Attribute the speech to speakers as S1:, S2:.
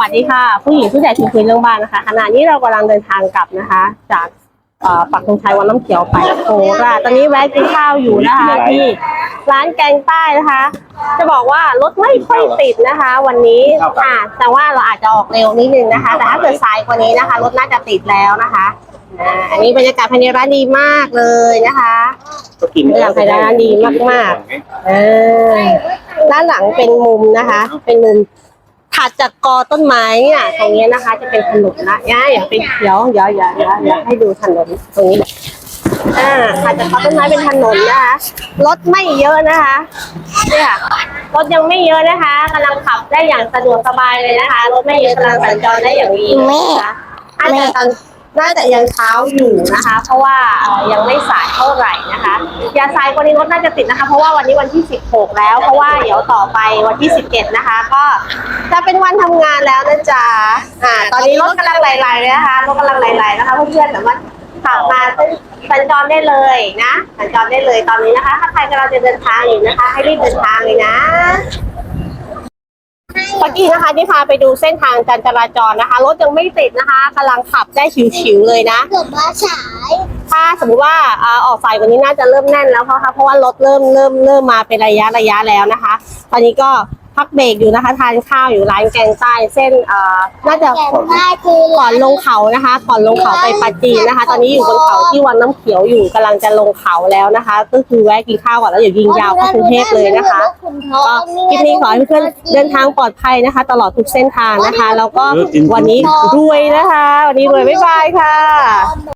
S1: วัสดีค่ะ ผู้หญิงผู้ใหญ่คุยคุยเรื่องบ้านนะคะขณะนี้เรากำลังเดินทางกลับนะคะ จากเอ่อปักธงชัยวังน้ำเขียวไปโคราชตอนนี้แวะกินข้าวอยู่นะคะที่ร้านแกงใต้นะคะ จะบอกว่ารถไม่ค่อยติดนะคะ วันนี้อ่าแต่ว่าเราอาจจะออกเร็วนิดนึงนะคะ แต่ถ้าเกิดสายกว่านี้นะคะรถน่าจะติดแล้วนะคะอ่าอันนี้บรรยากาศภายในร้านดีมากเลยนะคะ
S2: ก็กิน
S1: อยากให้ร้านดีมากๆอ่าด้านหลังเป็นมุมนะคะ เป็นมุม ถัดจากกอต้นไม้เนี่ยตรงเนี้ยนะคะ จะเป็นถนนนะอย่าอย่าไปเขียวเดี๋ยวอย่าอย่าอย่าให้ดูถนนตรงนี้อ่าถัดจากกอต้นไม้เป็นถนนนะคะรถไม่เยอะนะคะเนี่ยรถยังไม่เยอะนะคะกำลังขับได้อย่างสะดวกสบายเลยนะคะรถไม่เยอะกำลังสัญจรได้อย่างดีเลยนะคะอาจจะตอน น่าจะยังเช้าอยู่นะคะ เพราะว่ายังไม่สายเท่าไหร่นะคะยาสายกว่านี้รถน่าจะติดนะคะ เพราะว่าวันนี้วันที่ 16 แล้ว เพราะว่าเดี๋ยวต่อไปวันที่ 17 นะคะ ก็จะเป็นวันทำงานแล้วนะจ๊ะอ่าตอนนี้รถกำลังไหลๆเลยนะคะรถกำลังไหลๆนะคะเพื่อนๆสามารถขับมาสัญจรได้เลยนะสัญจรได้เลยตอนนี้นะคะ ถ้าใครกำลังจะเดินทางอยู่นะคะ ให้รีบเดินทางเลยนะ เมื่อกี้นะคะที่พาไปดูเส้นทางการจราจรนะคะรถยังไม่ติดนะคะกำลังขับได้ฉิวๆเลยนะ
S3: เกือบมาฉาย
S1: ถ้าสมมติว่าอ่าออกสายกว่านี้น่าจะเริ่มแน่นแล้วเพราะค่ะเพราะว่ารถเริ่มเริ่มเริ่มมาเป็นระยะระยะแล้วนะคะ ตอนนี้ก็ พักเบรกอยู่นะคะ ทานข้าวอยู่ร้านแกงใต้เส้นอ่าน่าจะ
S3: แก่นได้คือ
S1: ก่อนลงเขานะคะ ก่อนลงเขาไปปัจจีนนะคะ ตอนนี้อยู่บนเขาที่วังน้ำเขียวอยู่กำลังจะลงเขาแล้วนะคะ ก็คือแวะกินข้าวก่อนแล้วเดี๋ยวยิงยาวเข้ากรุงเทพเลยนะคะก็คลิปนี้ขอให้เพื่อนๆเดินทางปลอดภัยนะคะ ตลอดทุกเส้นทางนะคะ แล้วก็วันนี้รวยนะคะ วันนี้รวยบ๊ายบายค่ะ